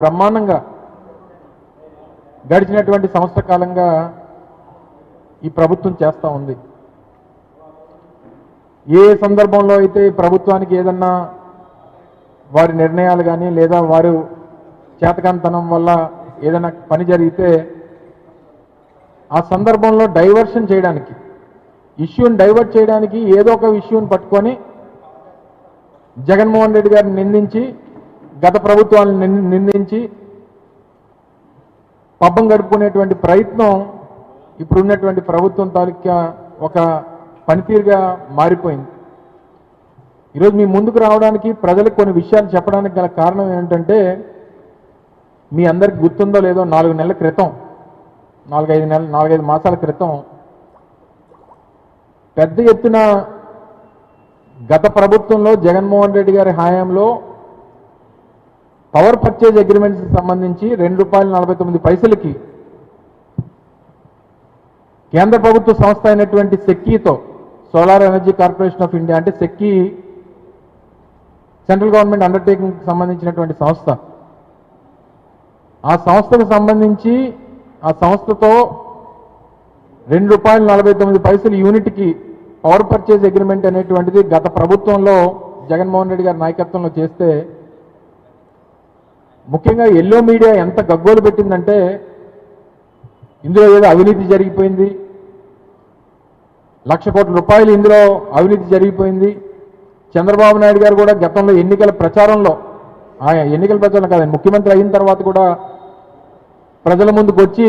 బ్రహ్మాండంగా గడిచినటువంటి సంవత్సర కాలంగా ఈ ప్రభుత్వం చేస్తూ ఉంది. ఏ సందర్భంలో అయితే ప్రభుత్వానికి ఏదన్నా వారి నిర్ణయాలు కానీ లేదా వారు చేతకాంతనం వల్ల ఏదైనా పని జరిగితే ఆ సందర్భంలో డైవర్షన్ చేయడానికి ఇష్యూని డైవర్ట్ చేయడానికి ఏదో ఒక ఇష్యూని పట్టుకొని జగన్మోహన్ రెడ్డి గారిని నిందించి గత ప్రభుత్వాన్ని నిందించి పబ్బం గడుపుకునేటువంటి ప్రయత్నం ఇప్పుడు ఉన్నటువంటి ప్రభుత్వం తాలూకా ఒక పనితీరుగా మారిపోయింది. ఈరోజు మీ ముందుకు రావడానికి ప్రజలకు కొన్ని విషయాలు చెప్పడానికి గల కారణం ఏంటంటే మీ అందరికి గుర్తుందో లేదో నాలుగు నెలల క్రితం నాలుగైదు నెలల నాలుగైదు మాసాల క్రితం పెద్ద ఎత్తున గత ప్రభుత్వంలో జగన్మోహన్ రెడ్డి గారి హయాంలో పవర్ పర్చేజ్ అగ్రిమెంట్స్ సంబంధించి రెండు రూపాయల నలభై తొమ్మిది పైసలకి కేంద్ర ప్రభుత్వ సంస్థ అయినటువంటి సెక్కీతో solar energy corporation of India అంటే సెక్కీ సెంట్రల్ గవర్నమెంట్ అండర్టేకింగ్ సంబంధించినటువంటి సంస్థ. ఆ సంస్థకు సంబంధించి ఆ సంస్థతో రెండు రూపాయల నలభై తొమ్మిది పైసలు యూనిట్కి పవర్ పర్చేజ్ అగ్రిమెంట్ అనేటువంటిది గత ప్రభుత్వంలో జగన్మోహన్ రెడ్డి గారి నాయకత్వంలో చేస్తే ముఖ్యంగా ఎల్లో మీడియా ఎంత గగ్గోలు పెట్టిందంటే ఇందులో ఏదో అవినీతి జరిగిపోయింది. లక్ష కోట్ల రూపాయలు ఇందులో అవినీతి జరిగిపోయింది. చంద్రబాబు నాయుడు గారు కూడా గతంలో ఎన్నికల ప్రచారంలో ఆయన ఎన్నికల ప్రచారం కాదు ముఖ్యమంత్రి అయిన తర్వాత కూడా ప్రజల ముందుకు వచ్చి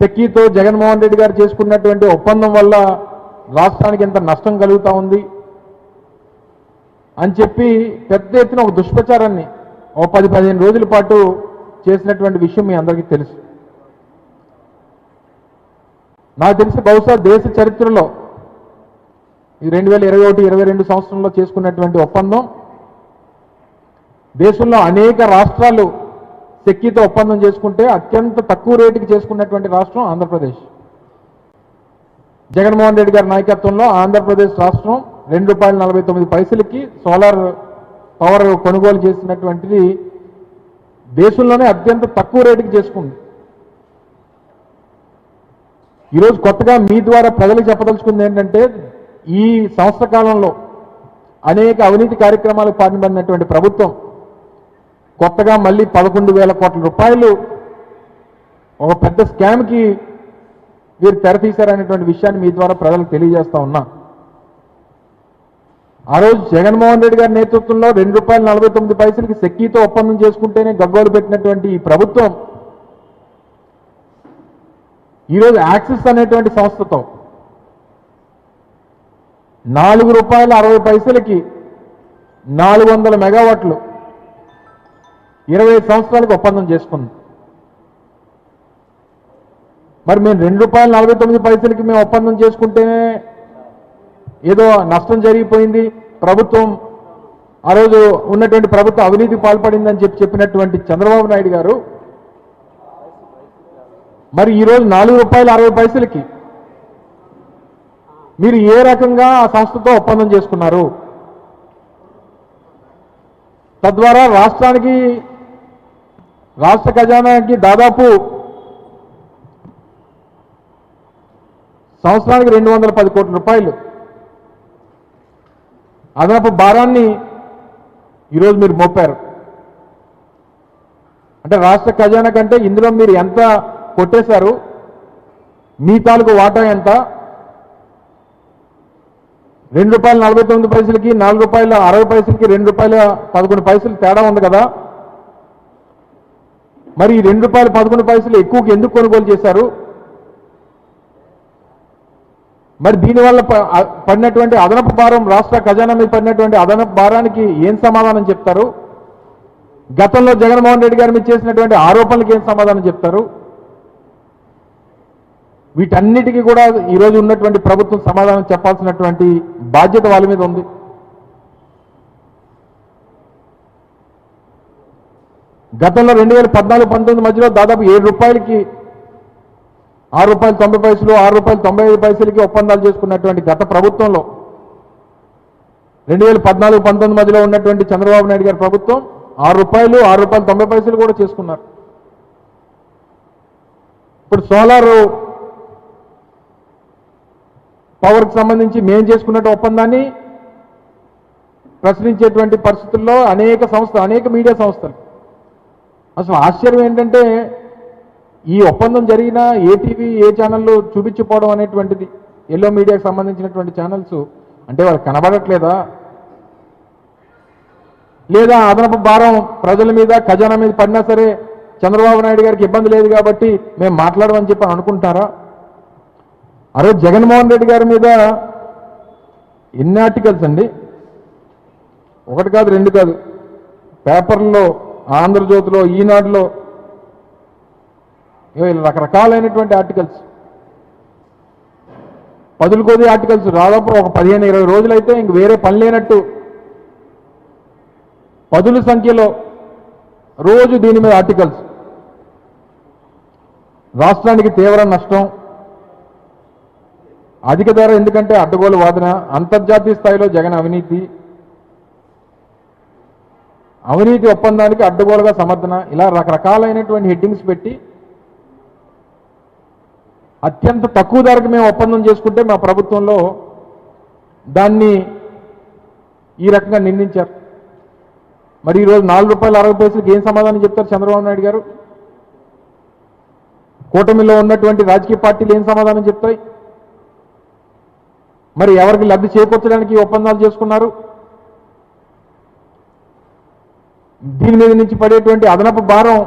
సెక్కీతో జగన్మోహన్ రెడ్డి గారు చేసుకున్నటువంటి ఒప్పందం వల్ల రాష్ట్రానికి ఎంత నష్టం కలుగుతూ ఉంది అని చెప్పి పెద్ద ఎత్తున ఒక దుష్ప్రచారాన్ని ఓ పది పదిహేను రోజుల పాటు చేసినటువంటి విషయం మీ అందరికీ తెలుసు. నాకు తెలిసి బహుశా దేశ చరిత్రలో ఈ రెండు వేల ఇరవై ఒకటి ఇరవై రెండు సంవత్సరంలో చేసుకున్నటువంటి ఒప్పందం దేశంలో అనేక రాష్ట్రాలు శక్తితో ఒప్పందం చేసుకుంటే అత్యంత తక్కువ రేటుకి చేసుకున్నటువంటి రాష్ట్రం ఆంధ్రప్రదేశ్. జగన్మోహన్ రెడ్డి గారి నాయకత్వంలో ఆంధ్రప్రదేశ్ రాష్ట్రం రెండు రూపాయల నలభై తొమ్మిది పైసలకి సోలార్ పవర్ కొనుగోలు చేసినటువంటిది దేశంలోనే అత్యంత తక్కువ రేటుకి చేసుకుంది. ఈరోజు కొత్తగా మీ ద్వారా ప్రజలకు చెప్పదలుచుకుంది ఏంటంటే ఈ సంవత్సర కాలంలో అనేక అవినీతి కార్యక్రమాలకు పాల్పడినటువంటి ప్రభుత్వం కొత్తగా మళ్ళీ పదకొండు వేల కోట్ల రూపాయలు ఒక పెద్ద స్కామ్కి వీరు తెరతీశారనేటువంటి విషయాన్ని మీ ద్వారా ప్రజలకు తెలియజేస్తా ఉన్నా. ఆ రోజు జగన్మోహన్ రెడ్డి గారి నేతృత్వంలో రెండు రూపాయల నలభై తొమ్మిది పైసలకి సెక్కీతో ఒప్పందం చేసుకుంటేనే గగ్గోలు పెట్టినటువంటి ఈ ప్రభుత్వం. ఈరోజు యాక్సిస్ అనేటువంటి సంస్థతో నాలుగు రూపాయల అరవై పైసలకి నాలుగు వందల మెగావాట్లు ఇరవై ఐదు సంవత్సరాలకు ఒప్పందం చేసుకుంది మరి మేము రెండు రూపాయల నలభై తొమ్మిది పైసలకి మేము ఒప్పందం చేసుకుంటేనే ఏదో నష్టం జరిగిపోయింది ప్రభుత్వం ఆ రోజు ఉన్నటువంటి ప్రభుత్వం అవినీతికి పాల్పడిందని చెప్పి చెప్పినటువంటి చంద్రబాబు నాయుడు గారు మరి ఈరోజు నాలుగు రూపాయలు అరవై పైసలకి మీరు ఏ రకంగా ఆ సంస్థతో ఒప్పందం చేసుకున్నారు? తద్వారా రాష్ట్రానికి రాష్ట్ర ఖజానాకి దాదాపు సంవత్సరానికి రెండు వందల పది కోట్ల రూపాయలు అదనపు భారాన్ని ఈరోజు మీరు మోపారు. అంటే రాష్ట్ర ఖజానా కంటే ఇందులో మీరు ఎంత కొట్టేశారు మీ తాలూకు వాటా ఎంత? రెండు రూపాయల నలభై తొమ్మిది పైసలకి నాలుగు రూపాయల అరవై పైసలకి రెండు రూపాయల పదకొండు పైసలు తేడా ఉంది కదా? మరి ఈ రెండు రూపాయల పదకొండు పైసలు ఎక్కువకి ఎందుకు కొనుగోలు చేశారు? మరి దీనివల్ల పడినటువంటి అదనపు భారం రాష్ట్ర ఖజానా మీద పడినటువంటి అదనపు భారానికి ఏం సమాధానం చెప్తారు? గతంలో జగన్మోహన్ రెడ్డి గారి మీద చేసినటువంటి ఆరోపణలకు ఏం సమాధానం చెప్తారు? వీటన్నిటికీ కూడా ఈరోజు ఉన్నటువంటి ప్రభుత్వం సమాధానం చెప్పాల్సినటువంటి బాధ్యత వాళ్ళ మీద ఉంది. గతంలో రెండు వేల పద్నాలుగు పంతొమ్మిది మధ్యలో దాదాపు ఏడు రూపాయలకి ఆరు రూపాయలు తొంభై పైసలు ఆరు రూపాయలు తొంభై ఐదు పైసలకి ఒప్పందాలు చేసుకున్నటువంటి గత ప్రభుత్వంలో రెండు వేల పద్నాలుగు పంతొమ్మిది మధ్యలో ఉన్నటువంటి చంద్రబాబు నాయుడు గారి ప్రభుత్వం ఆరు రూపాయలు ఆరు రూపాయలు తొంభై పైసలు కూడా చేసుకున్నారు. ఇప్పుడు సోలార్ పవర్కి సంబంధించి మేం చేసుకున్నట్టు ఒప్పందాన్ని ప్రశ్నించేటువంటి పరిస్థితుల్లో అనేక సంస్థలు అనేక మీడియా సంస్థలు. అసలు ఆశ్చర్యం ఏంటంటే ఈ ఒప్పందం జరిగిన ఏ టీవీ ఏ ఛానల్లో చూపించిపోవడం అనేటువంటిది ఎల్లో మీడియాకు సంబంధించినటువంటి ఛానల్స్ అంటే వాళ్ళు కనబడట్లేదా? లేదా అదనపు భారం ప్రజల మీద ఖజానా మీద పడినా సరే చంద్రబాబు నాయుడు గారికి ఇబ్బంది లేదు కాబట్టి మేము మాట్లాడమని చెప్పి అనుకుంటారా? అరే జగన్మోహన్ రెడ్డి గారి మీద ఎన్ని ఆర్టికల్స్ అండి? ఒకటి కాదు రెండు కాదు. పేపర్లో ఆంధ్రజ్యోతిలో ఈనాడులో రకరకాలైనటువంటి ఆర్టికల్స్. పదులు కొద్ది ఆర్టికల్స్ దాదాపు ఒక పదిహేను ఇరవై రోజులైతే ఇంక వేరే పని లేనట్టు. పదుల సంఖ్యలో రోజు దీని మీద ఆర్టికల్స్. రాష్ట్రానికి తీవ్ర నష్టం. అధిక ధర ఎందుకంటే అడ్డగోలు వాదన అంతర్జాతీయ స్థాయిలో జగన్ అవినీతి. అవినీతి ఒప్పందానికి అడ్డగోలుగా సమర్థన ఇలా రకరకాలైనటువంటి హెడ్డింగ్స్ పెట్టి అత్యంత తక్కువ ధరకు మేము ఒప్పందం చేసుకుంటే మా ప్రభుత్వంలో దాన్ని ఈ రకంగా నిందించారు. మరి ఈరోజు నాలుగు రూపాయలు అరవై పైసలకి ఏం సమాధానం చెప్తారు చంద్రబాబు నాయుడు గారు? కూటమిలో ఉన్నటువంటి రాజకీయ పార్టీలు ఏం సమాధానం చెప్తాయి? మరి ఎవరికి లబ్ధి చేకూర్చడానికి ఒప్పందాలు చేసుకున్నారు? దీని మీద నుంచి పడేటువంటి అదనపు భారం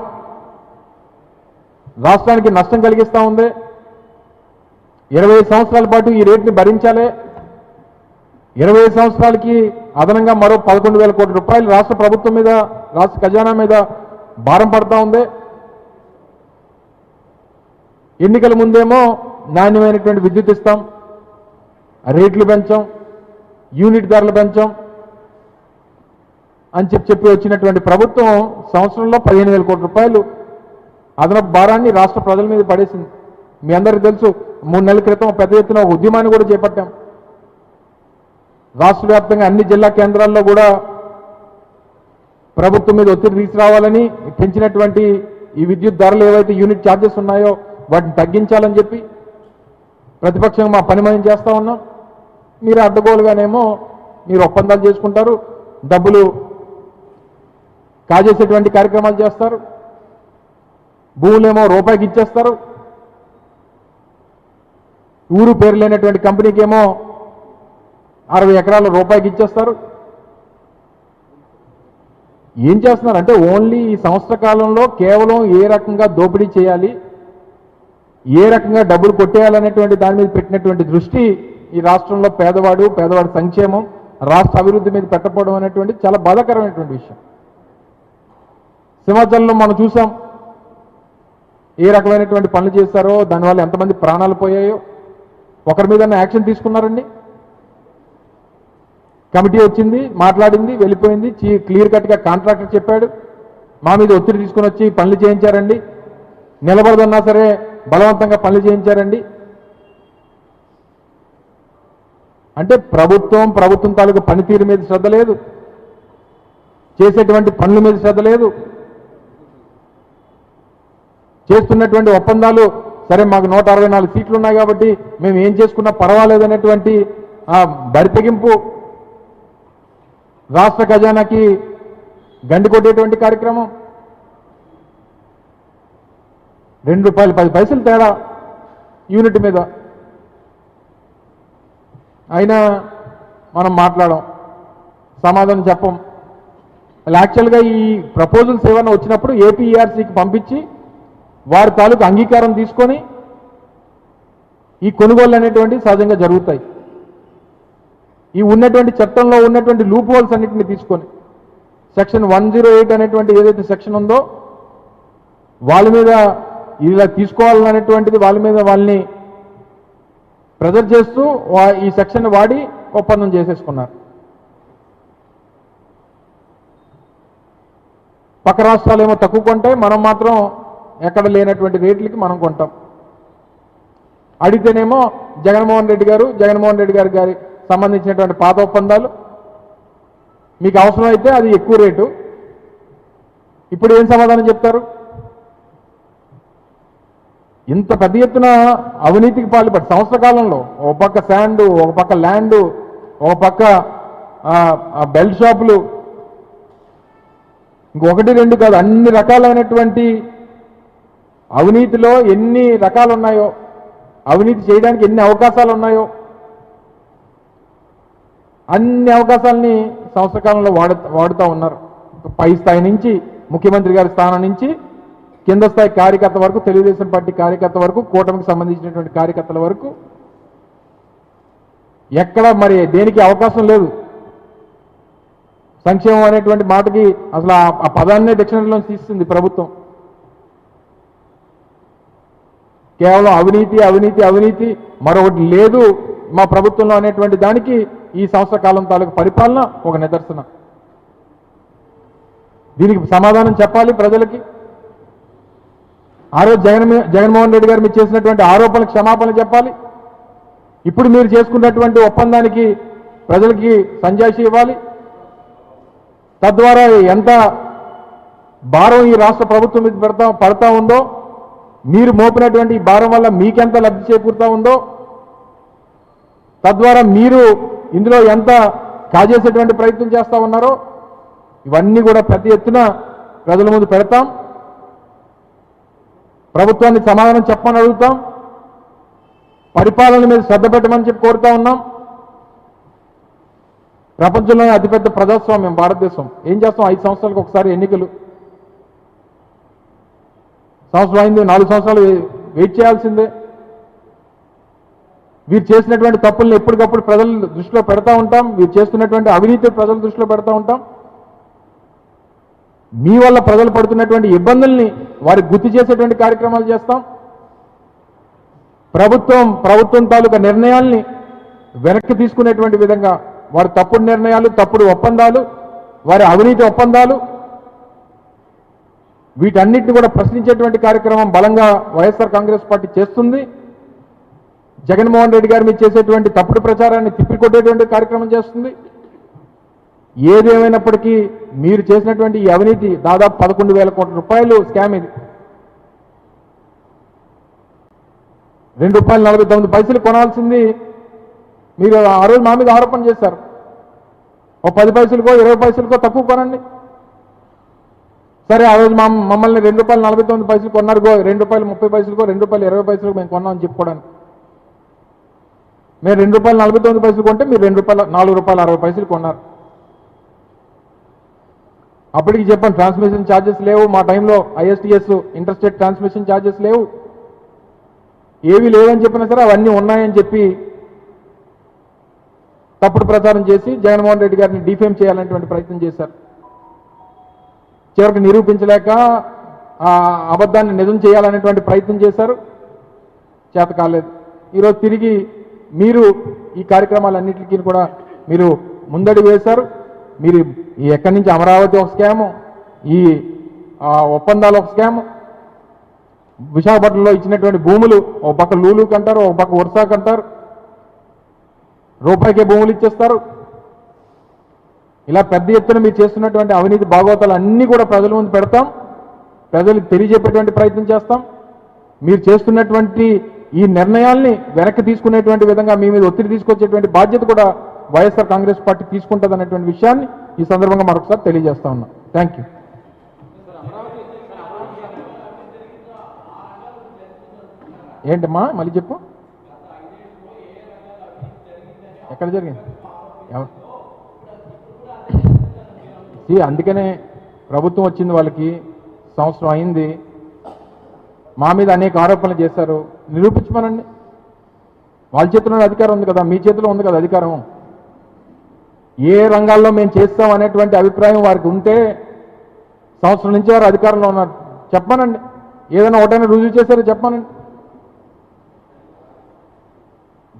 రాష్ట్రానికి నష్టం కలిగిస్తూ ఉంది? ఇరవై సంవత్సరాల పాటు ఈ రేట్ని భరించాలి. ఇరవై సంవత్సరాలకి అదనంగా మరో పదకొండు వేల కోట్ల రూపాయలు రాష్ట్ర ప్రభుత్వం మీద రాష్ట్ర ఖజానా మీద భారం పడతా ఉంది. ఎన్నికల ముందేమో నాణ్యమైనటువంటి విద్యుత్ ఇస్తాం రేట్లు పెంచాం యూనిట్ ధరలు పెంచాం అని చెప్పి చెప్పి వచ్చినటువంటి ప్రభుత్వం సంవత్సరంలో పదిహేను వేల కోట్ల రూపాయలు అదనపు భారాన్ని రాష్ట్ర ప్రజల మీద పడేసింది. మీ అందరికీ తెలుసు మూడు నెలల క్రితం పెద్ద ఎత్తున ఒక ఉద్యమాన్ని కూడా చేపట్టాం. రాష్ట్ర వ్యాప్తంగా అన్ని జిల్లా కేంద్రాల్లో కూడా ప్రభుత్వం మీద ఒత్తిడి తీసుకురావాలని పెంచినటువంటి ఈ విద్యుత్ ధరలు ఏవైతే యూనిట్ ఛార్జెస్ ఉన్నాయో వాటిని తగ్గించాలని చెప్పి ప్రతిపక్షంగా మా పని మనం చేస్తూ ఉన్నాం. మీరు అడ్డగోలుగానేమో మీరు ఒప్పందాలు చేసుకుంటారు డబ్బులు కాజేసేటువంటి కార్యక్రమాలు చేస్తారు భూములేమో రూపాయికి ఇచ్చేస్తారు ఊరు పేరు లేనటువంటి కంపెనీకి ఏమో అరవై ఎకరాల రూపాయికి ఇచ్చేస్తారు. ఏం చేస్తున్నారు? అంటే ఓన్లీ ఈ సంవత్సర కాలంలో కేవలం ఏ రకంగా దోపిడీ చేయాలి ఏ రకంగా డబ్బులు కొట్టేయాలనేటువంటి దాని మీద పెట్టినటువంటి దృష్టి ఈ రాష్ట్రంలో పేదవాడు పేదవాడి సంక్షేమం రాష్ట్ర అభివృద్ధి మీద పెట్టకపోవడం అనేటువంటి చాలా బాధాకరమైనటువంటి విషయం. సింహాచలంలో మనం చూసాం ఏ రకమైనటువంటి పనులు చేశారో దానివల్ల ఎంతమంది ప్రాణాలు పోయాయో ఒకరి మీద యాక్షన్ తీసుకున్నారండి. కమిటీ వచ్చింది మాట్లాడింది వెళ్ళిపోయింది. చీ- క్లియర్ కట్గా కాంట్రాక్టర్ చెప్పాడు. మా మీద ఒత్తిడి తీసుకుని వచ్చి పనులు చేయించారండి. నిలబడదన్నా సరే బలవంతంగా పనులు చేయించారండి. అంటే ప్రభుత్వం ప్రభుత్వం తాలూకు పనితీరు మీద శ్రద్ధ లేదు. చేసేటువంటి పనుల మీద శ్రద్ధ లేదు. చేస్తున్నటువంటి ఒప్పందాలు సరే మాకు నూట అరవై నాలుగు సీట్లు ఉన్నాయి కాబట్టి మేము ఏం చేసుకున్నా పర్వాలేదనేటువంటి ఆ బరితెగింపు రాష్ట్ర ఖజానాకి గండి కొట్టేటువంటి కార్యక్రమం. రెండు రూపాయలు పది పైసలు తేడా యూనిట్ మీద. అయినా మనం మాట్లాడం సమాధానం చెప్పం. యాక్చువల్గా ఈ ప్రపోజల్స్ ఏమైనా వచ్చినప్పుడు ఏపీఈఆర్సీకి పంపించి వారి తాలూకు అంగీకారం తీసుకొని ఈ కొనుగోలు అనేటువంటి సహజంగా జరుగుతాయి. ఈ ఉన్నటువంటి చట్టంలో ఉన్నటువంటి లూప్ హోల్స్ అన్నింటిని తీసుకొని సెక్షన్ వన్ జీరో ఎయిట్ అనేటువంటి ఏదైతే సెక్షన్ ఉందో వాళ్ళ మీద ఇలా తీసుకోవాలనేటువంటిది వాళ్ళ మీద వాళ్ళని ప్రెజర్ చేస్తూ వా- ఈ సెక్షన్ వాడి ఒప్పందం చేసేసుకున్నారు. పక్క రాష్ట్రాలు ఏమో తక్కువ కొంటాయి మనం మాత్రం ఎక్కడ లేనటువంటి రేట్లకి మనం కొంటాం. అడిగితేనేమో జగన్మోహన్ రెడ్డి గారు జగన్మోహన్ రెడ్డి గారి గారి సంబంధించినటువంటి పాత ఒప్పందాలు. మీకు అవసరమైతే అది ఎక్కువ రేటు. ఇప్పుడు ఏం సమాధానం చెప్తారు? ఇంత పెద్ద ఎత్తున అవినీతికి పాల్పడి సంవత్సర కాలంలో ఒక పక్క శాండ్ ఒక పక్క ల్యాండ్ ఒక పక్క బెల్ట్ షాపులు ఇంకొకటి రెండు కాదు అన్ని రకాలైనటువంటి అవినీతిలో ఎన్ని రకాలు ఉన్నాయో అవినీతి చేయడానికి ఎన్ని అవకాశాలు ఉన్నాయో అన్ని అవకాశాలని సంవత్సర కాలంలో వాడు వాడుతూ ఉన్నారు. పై స్థాయి నుంచి ముఖ్యమంత్రి గారి స్థానం నుంచి కింద స్థాయి కార్యకర్త వరకు తెలుగుదేశం పార్టీ కార్యకర్త వరకు కూటమికి సంబంధించినటువంటి కార్యకర్తల వరకు ఎక్కడ మరి దేనికి అవకాశం లేదు. సంక్షేమం అనేటువంటి మాటకి అసలు ఆ- ఆ పదాన్నే డిక్షనరీలో తీస్తుంది ప్రభుత్వం. కేవలం అవినీతి అవినీతి అవినీతి మరొకటి లేదు మా ప్రభుత్వంలో అనేటువంటి దానికి ఈ సంవత్సర కాలం తాలూకు పరిపాలన ఒక నిదర్శనం. దీనికి సమాధానం చెప్పాలి ప్రజలకి. ఆ రోజు జగన్ జగన్మోహన్ రెడ్డి గారు మీరు చేసినటువంటి ఆరోపణలు క్షమాపణలు చెప్పాలి. ఇప్పుడు మీరు చేసుకున్నటువంటి ఒప్పందానికి ప్రజలకి సంజాయిషి ఇవ్వాలి. తద్వారా ఎంత భారం ఈ రాష్ట్ర ప్రభుత్వం మీద పెడతా పడతా ఉందో మీరు మోపినటువంటి ఈ భారం వల్ల మీకెంత లబ్ధి చేకూరుతూ ఉందో తద్వారా మీరు ఇందులో ఎంత కాజేసేటువంటి ప్రయత్నం చేస్తూ ఉన్నారో ఇవన్నీ కూడా ప్రతి ఎత్తున ప్రజల ముందు పెడతాం. ప్రభుత్వాన్ని సమాధానం చెప్పమని అడుగుతాం. పరిపాలన మీద శ్రద్ధ పెట్టమని చెప్పి కోరుతా ఉన్నాం. ప్రపంచంలోనే అతిపెద్ద ప్రజాస్వామ్యం భారతదేశం. ఏం చేస్తాం? ఐదు సంవత్సరాలకు ఒకసారి ఎన్నికలు. సంవత్సరం అయింది నాలుగు సంవత్సరాలు వెయిట్ చేయాల్సిందే. వీరు చేసినటువంటి తప్పుల్ని ఎప్పటికప్పుడు ప్రజల దృష్టిలో పెడతా ఉంటాం. వీరు చేస్తున్నటువంటి అవినీతి ప్రజల దృష్టిలో పెడతా ఉంటాం. మీ వల్ల ప్రజలు పడుతున్నటువంటి ఇబ్బందుల్ని వారికి గుర్తు చేసేటువంటి కార్యక్రమాలు చేస్తాం. ప్రభుత్వం ప్రభుత్వం తాలూకా నిర్ణయాల్ని వెనక్కి తీసుకునేటువంటి విధంగా వారి తప్పుడు నిర్ణయాలు తప్పుడు ఒప్పందాలు వారి అవినీతి ఒప్పందాలు వీటన్నిటిని కూడా ప్రశ్నించేటువంటి కార్యక్రమం బలంగా వైఎస్ఆర్ కాంగ్రెస్ పార్టీ చేస్తుంది. జగన్మోహన్ రెడ్డి గారు మీరు చేసేటువంటి తప్పుడు ప్రచారాన్ని తిప్పికొట్టేటువంటి కార్యక్రమం చేస్తుంది. ఏదేమైనప్పటికీ మీరు చేసినటువంటి ఈ అవినీతి దాదాపు పదకొండు వేల కోట్ల రూపాయలు స్కామ్ ఇది. రెండు రూపాయలు నలభై తొమ్మిది పైసలు కొనాల్సింది మీరు ఆ రోజు మా మీద ఆరోపణ చేశారు. ఓ పది పైసలకో ఇరవై పైసలకో తక్కువ కొనండి. సరే ఆ రోజు మా మమ్మల్ని రెండు రూపాయలు నలభై తొమ్మిది పైసలు కొన్నారు గో రెండు రూపాయలు ముప్పై పైసలకో రెండు రూపాయలు ఇరవై పైసలు మేము కొన్నామని చెప్పుకోవడానికి. మేము రెండు రూపాయలు నలభై తొమ్మిది పైసలు కొంటే మీరు రెండు రూపాయలు నాలుగు రూపాయలు అరవై పైసలు కొన్నారు. అప్పటికి చెప్పాను ట్రాన్స్మిషన్ ఛార్జెస్ లేవు మా టైంలో ఐఎస్టీఎస్ ఇంటర్స్టేట్ ట్రాన్స్మిషన్ ఛార్జెస్ లేవు. ఏవి లేవని చెప్పినా సరే అవన్నీ ఉన్నాయని చెప్పి తప్పుడు ప్రచారం చేసి జగన్మోహన్ రెడ్డి గారిని డిఫేమ్ చేయాలనేటువంటి ప్రయత్నం చేశారు. చివరికి నిరూపించలేక ఆ అబద్ధాన్ని నిజం చేయాలనేటువంటి ప్రయత్నం చేశారు. చేత కాలేదు. ఈరోజు తిరిగి మీరు ఈ కార్యక్రమాలన్నింటికి కూడా మీరు ముందడి వేశారు. మీరు ఈ ఎక్కడి నుంచి అమరావతి ఒక స్కాము ఈ ఒప్పందాలు ఒక స్కాము విశాఖపట్నంలో ఇచ్చినటువంటి భూములు ఒక పక్క లూలుకి అంటారు ఒక పక్క వర్షాకు అంటారు రూపాయికే భూములు ఇచ్చేస్తారు. ఇలా పెద్ద ఎత్తున మీరు చేస్తున్నటువంటి అవినీతి భాగవతాలు అన్నీ కూడా ప్రజల ముందు పెడతాం. ప్రజలకు తెలియజెప్పేటువంటి ప్రయత్నం చేస్తాం. మీరు చేస్తున్నటువంటి ఈ నిర్ణయాల్ని వెనక్కి తీసుకునేటువంటి విధంగా మీ మీద ఒత్తిడి తీసుకొచ్చేటువంటి బాధ్యత కూడా వైఎస్ఆర్ కాంగ్రెస్ పార్టీ తీసుకుంటుంది అనేటువంటి విషయాన్ని ఈ సందర్భంగా మరొకసారి తెలియజేస్తా ఉన్నా. థ్యాంక్ యూ ఏంటమ్మా? మళ్ళీ చెప్పు. ఎక్కడ జరిగింది? ఎవరు? అందుకనే ప్రభుత్వం వచ్చింది వాళ్ళకి సంవత్సరం అయింది. మా మీద అనేక ఆరోపణలు చేశారు. నిరూపించమనండి. వాళ్ళ చేతిలో అధికారం ఉంది కదా మీ చేతిలో ఉంది కదా అధికారం. ఏ రంగాల్లో మేము చేస్తాం అనేటువంటి అభిప్రాయం వారికి ఉంటే సంవత్సరం నుంచి వారు అధికారంలో ఉన్నారు. చెప్పమనండి. ఏదైనా ఒకటైనా రుజువు చేశారో చెప్పమనండి.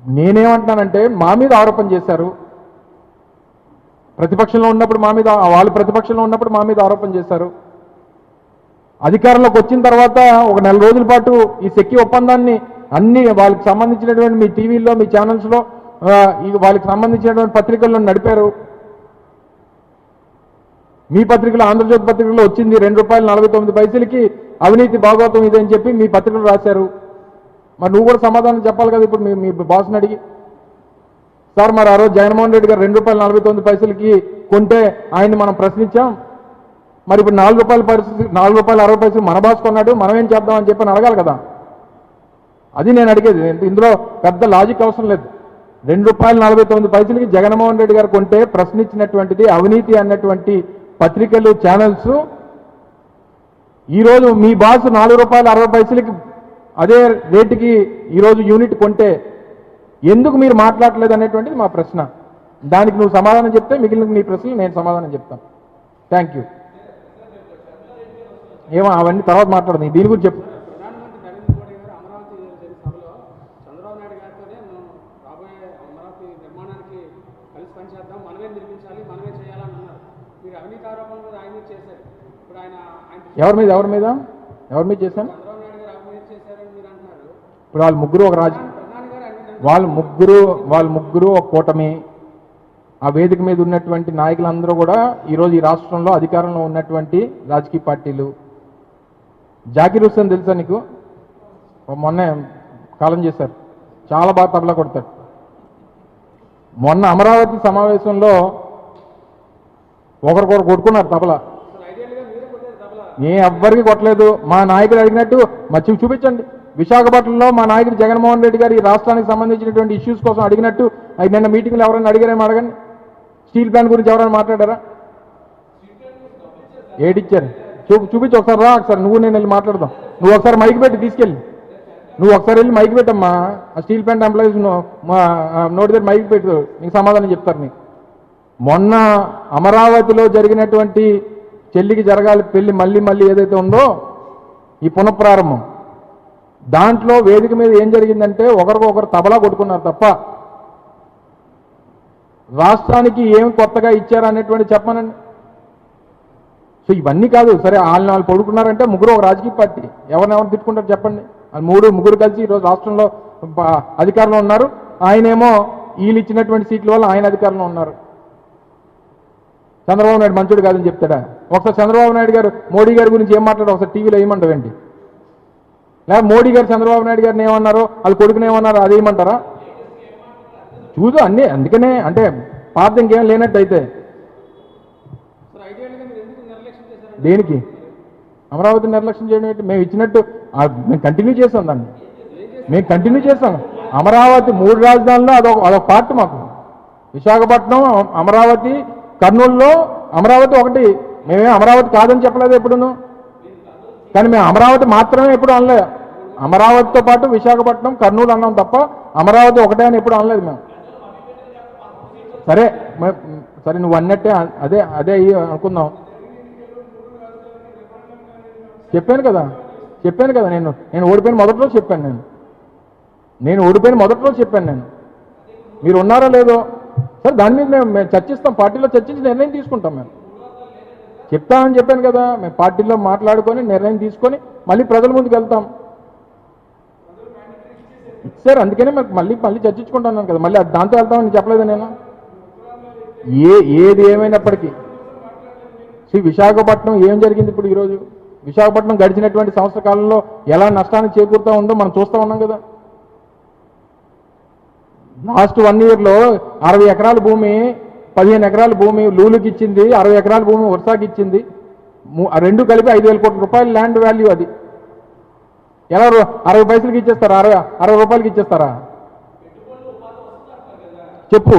నేనేమంటున్నానంటే మా మీద ఆరోపణ చేశారు. ప్రతిపక్షంలో ఉన్నప్పుడు మా మీద వాళ్ళు ప్రతిపక్షంలో ఉన్నప్పుడు మా మీద ఆరోపణ చేశారు. అధికారంలోకి వచ్చిన తర్వాత ఒక నెల రోజుల పాటు ఈ శక్తి ఒప్పందాన్ని అన్ని వాళ్ళకి సంబంధించినటువంటి మీ టీవీల్లో మీ ఛానల్స్లో వాళ్ళకి సంబంధించినటువంటి పత్రికల్లో నడిపారు. మీ పత్రికలో ఆంధ్రజ్యోతి పత్రికలో వచ్చింది రెండు రూపాయలు నలభై తొమ్మిది పైసలకి అవినీతి భాగవతం ఇదని అని చెప్పి మీ పత్రికలు రాశారు. మరి నువ్వు కూడా సమాధానం చెప్పాలి కదా ఇప్పుడు మీ మీ బాస్ని అడిగి. సార్ మరి ఆ రోజు జగన్మోహన్ రెడ్డి గారు రెండు రూపాయలు నలభై తొమ్మిది పైసలకి కొంటే ఆయన్ని మనం ప్రశ్నించాం. మరి ఇప్పుడు నాలుగు రూపాయల పరిస్థితి నాలుగు రూపాయలు అరవై పైసలు మన బాస్ కొన్నాడు మనం ఏం చేద్దామని చెప్పి అడగాలి కదా. అది నేను అడిగేది ఇందులో పెద్ద లాజిక్ అవసరం లేదు. రెండు రూపాయలు నలభై తొమ్మిది పైసలకి జగన్మోహన్ రెడ్డి గారు కొంటే ప్రశ్నించినటువంటిది అవినీతి అన్నటువంటి పత్రికలు ఛానల్స్ ఈరోజు మీ బాస్ నాలుగు రూపాయలు అరవై పైసలకి అదే రేటుకి ఈరోజు యూనిట్ కొంటే ఎందుకు మీరు మాట్లాడలేదు అనేటువంటిది మా ప్రశ్న. దానికి నువ్వు సమాధానం చెప్తే మిగిలిన నీ ప్రశ్నలు నేను సమాధానం చెప్తాను. థ్యాంక్ యూ ఏమో అవన్నీ తర్వాత మాట్లాడదు. దీని గురించి చెప్పు. ఎవరి మీద ఎవరి మీద? ఎవరి మీద చేశాను ఇప్పుడు వాళ్ళు ముగ్గురు ఒక రాజు వాళ్ళు ముగ్గురు వాళ్ళు ముగ్గురు ఒక కూటమి. ఆ వేదిక మీద ఉన్నటువంటి నాయకులందరూ కూడా ఈరోజు ఈ రాష్ట్రంలో అధికారంలో ఉన్నటువంటి రాజకీయ పార్టీలు. జాకిర్ హుస్సేన్ తెలుసా నీకు? మొన్నే కాలం చేశారు. చాలా బాగా తబలా కొడతాడు. మొన్న అమరావతి సమావేశంలో ఒకరికొకరు కొట్టుకున్నారు తబలా. ఏ ఎవ్వరికి కొట్టలేదు. మా నాయకుడు అడిగినట్టు మచ్చి చూపించండి. విశాఖపట్నంలో మా నాయకుడు జగన్మోహన్ రెడ్డి గారు ఈ రాష్ట్రానికి సంబంధించినటువంటి ఇష్యూస్ కోసం అడిగినట్టు అవి నిన్న మీటింగ్లో ఎవరైనా అడిగారేమో అడగండి. స్టీల్ ప్లాంట్ గురించి ఎవరైనా మాట్లాడారా? ఏడిచ్చారు? చూపు చూపించి ఒకసారి రా ఒకసారి నువ్వు నేను వెళ్ళి మాట్లాడదాం. నువ్వు ఒకసారి మైక్ పెట్టి తీసుకెళ్ళి. నువ్వు ఒకసారి వెళ్ళి మైక్ పెట్టమ్మా. ఆ స్టీల్ ప్లాంట్ ఎంప్లాయీస్ మా నోటి దగ్గర మైక్ పెట్టు. నీకు సమాధానం చెప్తారు నీకు. మొన్న అమరావతిలో జరిగినటువంటి చెల్లికి జరగాలి పెళ్ళి మళ్ళీ మళ్ళీ ఏదైతే ఉందో ఈ పునఃప్రారంభం. దాంట్లో వేదిక మీద ఏం జరిగిందంటే ఒకరికొకరు తబలా కొట్టుకున్నారు తప్ప రాష్ట్రానికి ఏం కొత్తగా ఇచ్చారు అనేటువంటి చెప్పమనండి సో ఇవన్నీ కాదు సరే వాళ్ళు వాళ్ళు పడుకున్నారంటే ముగ్గురు ఒక రాజకీయ పార్టీ. ఎవరినెవరు తిట్టుకుంటారు చెప్పండి. మూడు ముగ్గురు కలిసి ఈరోజు రాష్ట్రంలో అధికారంలో ఉన్నారు. ఆయనేమో వీళ్ళు ఇచ్చినటువంటి సీట్ల వల్ల ఆయన అధికారంలో ఉన్నారు. చంద్రబాబు నాయుడు మంచోడు కాదని చెప్తాడా? ఒకసారి చంద్రబాబు నాయుడు గారు మోడీ గారి గురించి ఏం మాట్లాడు ఒకసారి టీవీలో ఏమంటావేంటి లేదా మోడీ గారు చంద్రబాబు నాయుడు గారిని ఏమన్నారో? వాళ్ళ కొడుకుని ఏమన్నారో? అది ఏమంటారా? చూసు అన్నీ అందుకనే అంటే పాత ఇంకేం లేనట్టు అయితే సార్ ఐడియల్గా మీరు ఎందుకు నిర్లక్ష్యం చేశారు? దేనికి? అమరావతి నిర్లక్ష్యం చేయడం ఏంటి? మేము ఇచ్చినట్టు మేము కంటిన్యూ చేస్తాం దాన్ని. మేము కంటిన్యూ చేస్తాం. అమరావతి మూడు రాజధానుల్లో అదొక అదొక పార్ట్ మాకు. విశాఖపట్నం అమరావతి కర్నూలులో అమరావతి ఒకటి. మేమే అమరావతి కాదని చెప్పలేదు ఎప్పుడును? కానీ మేము అమరావతి మాత్రమే ఎప్పుడు అనలేదు అమరావతితో పాటు విశాఖపట్నం కర్నూలు అన్నాం తప్ప అమరావతి ఒకటే అని ఎప్పుడు అనలేదు మేము. సరే సరే నువ్వు అన్నట్టే అదే అదే అయ్యి అనుకుందాం. చెప్పాను కదా చెప్పాను కదా నేను. నేను ఓడిపోయిన మొదటి రోజు చెప్పాను నేను. నేను ఓడిపోయిన మొదటి రోజు చెప్పాను నేను. మీరు ఉన్నారో లేదో సరే దాని మీద మేము మేము చర్చిస్తాం. పార్టీలో చర్చించి నిర్ణయం తీసుకుంటాం మేము. చెప్తామని చెప్పాను కదా మేము పార్టీలో మాట్లాడుకొని నిర్ణయం తీసుకొని మళ్ళీ ప్రజల ముందుకు వెళ్తాం. సార్ అందుకనే మాకు మళ్ళీ మళ్ళీ చర్చించుకుంటున్నాను కదా. మళ్ళీ అది దాంతో వెళ్తామని చెప్పలేదు నేను? ఏ ఏది ఏమైనప్పటికీ. శ్రీ విశాఖపట్నం ఏం జరిగింది ఇప్పుడు ఈరోజు? విశాఖపట్నం గడిచినటువంటి సంవత్సర కాలంలో ఎలా నష్టాన్ని చేకూరుతూ ఉందో మనం చూస్తూ ఉన్నాం కదా. లాస్ట్ వన్ ఇయర్లో అరవై ఎకరాల భూమి పదిహేను ఎకరాల భూమి లూలుకి ఇచ్చింది అరవై ఎకరాల భూమి వర్షాకి ఇచ్చింది. రెండు కలిపి ఐదు వేల కోట్ల రూపాయల ల్యాండ్ వాల్యూ అది. ఎలా రూ- అరవై పైసలకి ఇచ్చేస్తారా? అరవై అరవై రూపాయలకి ఇచ్చేస్తారా? చెప్పు.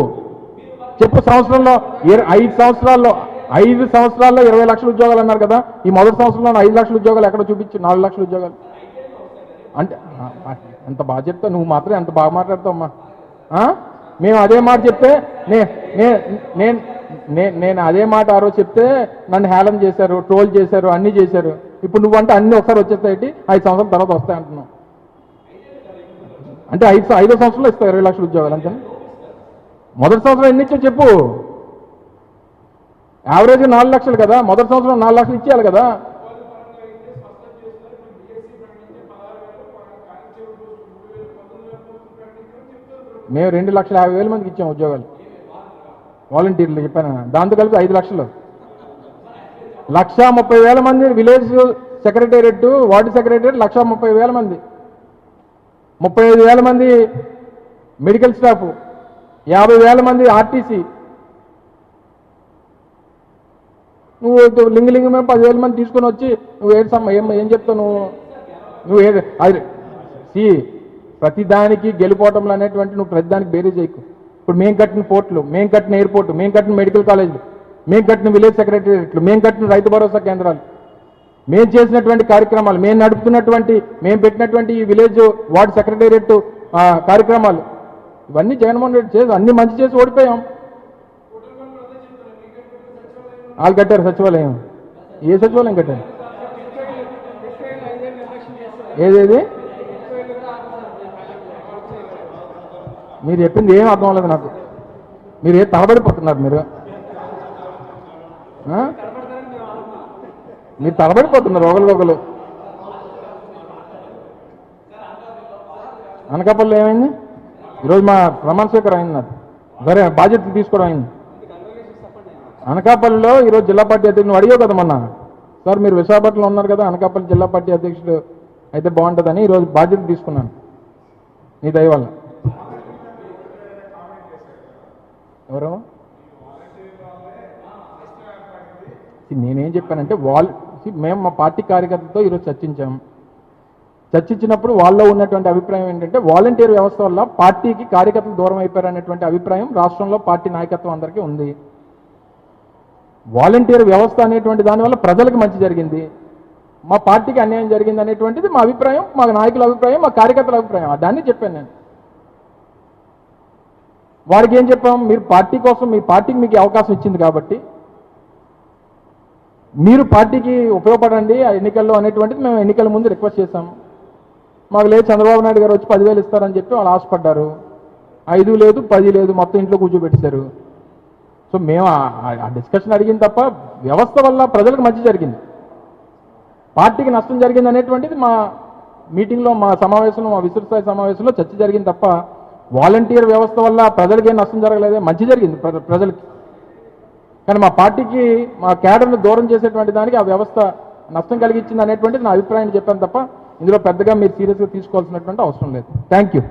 చెప్పు సంవత్సరంలో ఐదు సంవత్సరాల్లో ఐదు సంవత్సరాల్లో ఇరవై లక్షల ఉద్యోగాలు అన్నారు కదా? ఈ మొదటి సంవత్సరంలో ఐదు లక్షల ఉద్యోగాలు ఎక్కడ చూపించు నాలుగు లక్షల ఉద్యోగాలు? అంటే ఎంత బాగా చెప్తావు నువ్వు మాత్రం ఎంత బాగా మాట్లాడతావమ్మా మేము అదే మాట చెప్తే నే నే- నేను నేను అదే మాట ఆ రోజు చెప్తే నన్ను హేళన చేశారు ట్రోల్ చేశారు అన్నీ చేశారు. ఇప్పుడు నువ్వంటే అన్ని ఒకసారి వచ్చేస్తాయి ఐదు సంవత్సరాల తర్వాత వస్తాయి అంటున్నావు. అంటే ఐదు ఐదో సంవత్సరంలో ఇస్తావు ఇరవై లక్షల ఉద్యోగాలు అంతే మొదటి సంవత్సరం ఎన్ని ఇచ్చో చెప్పు. యావరేజ్ నాలుగు లక్షలు కదా మొదటి సంవత్సరం నాలుగు లక్షలు ఇచ్చేయాలి కదా. మేము రెండు లక్షల యాభై వేల మందికి ఇచ్చాం ఉద్యోగాలు. వాలంటీర్లు చెప్పాను. దాంతో కలిపి ఐదు లక్షలు. లక్షా ముప్పై వేల మంది విలేజ్ సెక్రటేరియట్ వార్డు సెక్రటేరియట్ లక్షా ముప్పై వేల మంది. ముప్పై ఐదు వేల మంది మెడికల్ స్టాఫ్ యాభై వేల మంది ఆర్టీసీ. నువ్వు లింగలింగమే పదివేల మంది తీసుకొని వచ్చి నువ్వు ఏం సమ్మ ఏం ఏం చెప్తావు నువ్వు? నువ్వు ఏది? అది సి ప్రతిదానికి గెలుపోవటంలో అనేటువంటి నువ్వు ప్రతిదానికి బేరీ చేయకు. ఇప్పుడు మేము కట్టిన పోర్టులు మేము కట్టిన ఎయిర్పోర్టు మేము కట్టిన మెడికల్ కాలేజీలు. మేము కట్టిన విలేజ్ సెక్రటరియట్లు మేము కట్టిన రైతు భరోసా కేంద్రాలు. మేము చేసినటువంటి కార్యక్రమాలు మేము నడుపుతున్నటువంటి మేము పెట్టినటువంటి ఈ విలేజ్ వార్డు సెక్రటేరియట్ కార్యక్రమాలు. ఇవన్నీ జగన్మోహన్ రెడ్డి చేసి అన్ని మంచి చేసి ఓడిపోయాం. వాళ్ళు కట్టారు సచివాలయం. ఏ సచివాలయం కట్టారు? ఏదేది? మీరు చెప్పింది ఏం అర్థం అవ్వలేదు నాకు. మీరు ఏ తలబడిపోతున్నారు మీరు? మీరు తలబడిపోతున్నారు ఒకరికొకరు అనకాపల్లి ఏమైంది? ఈరోజు మా ప్రమాణ స్వీకారం అయింది నాకు. సరే బాధ్యత తీసుకోవడం అయింది. అనకాపల్లిలో ఈరోజు జిల్లా పార్టీ అధ్యక్షుడు నువ్వు అడిగావు కదా మొన్న. సార్ మీరు విశాఖపట్నంలో ఉన్నారు కదా అనకాపల్లి జిల్లా పార్టీ అధ్యక్షుడు అయితే బాగుంటుందని ఈరోజు బాధ్యత తీసుకున్నాను. నీ దయవల్ల. ఎవరు నేనేం చెప్పానంటే వాళ్ళు మేము మా పార్టీ కార్యకర్తలతో ఈరోజు చర్చించాం. చర్చించినప్పుడు వాళ్ళలో ఉన్నటువంటి అభిప్రాయం ఏంటంటే వాలంటీర్ వ్యవస్థ వల్ల పార్టీకి కార్యకర్తలు దూరం అయిపోయారనేటువంటి అభిప్రాయం రాష్ట్రంలో పార్టీ నాయకత్వం అందరికీ ఉంది. వాలంటీర్ వ్యవస్థ అనేటువంటి దానివల్ల ప్రజలకు మంచి జరిగింది. మా పార్టీకి అన్యాయం జరిగింది అనేటువంటిది మా అభిప్రాయం మా నాయకుల అభిప్రాయం మా కార్యకర్తల అభిప్రాయం. దాన్ని చెప్పాను నేను. వారికి ఏం చెప్పాం? మీరు పార్టీ కోసం మీ పార్టీకి మీకు అవకాశం ఇచ్చింది కాబట్టి మీరు పార్టీకి ఉపయోగపడండి ఆ ఎన్నికల్లో అనేటువంటిది మేము ఎన్నికల ముందు రిక్వెస్ట్ చేశాం. మాకు లేదు చంద్రబాబు నాయుడు గారు వచ్చి పదివేలు ఇస్తారని చెప్పి వాళ్ళు ఆశపడ్డారు. ఐదు లేదు పది లేదు మొత్తం ఇంట్లో కూర్చోబెట్టారు సో మేము ఆ- డిస్కషన్ అడిగింది తప్ప వ్యవస్థ వల్ల ప్రజలకు మంచి జరిగింది. పార్టీకి నష్టం జరిగింది అనేటువంటిది మా మీటింగ్లో మా సమావేశంలో మా విస్తృత స్థాయి సమావేశంలో చర్చ జరిగింది తప్ప వాలంటీర్ వ్యవస్థ వల్ల ప్రజలకి ఏం నష్టం జరగలేదే మంచి జరిగింది. ప్రజలకి. కానీ మా పార్టీకి మా క్యాడర్ను దూరం చేసేటువంటి దానికి ఆ వ్యవస్థ నష్టం కలిగించింది అనేటువంటిది నా అభిప్రాయాన్ని చెప్పాను తప్ప ఇందులో పెద్దగా మీరు సీరియస్గా తీసుకోవాల్సినటువంటి అవసరం లేదు. Thank you.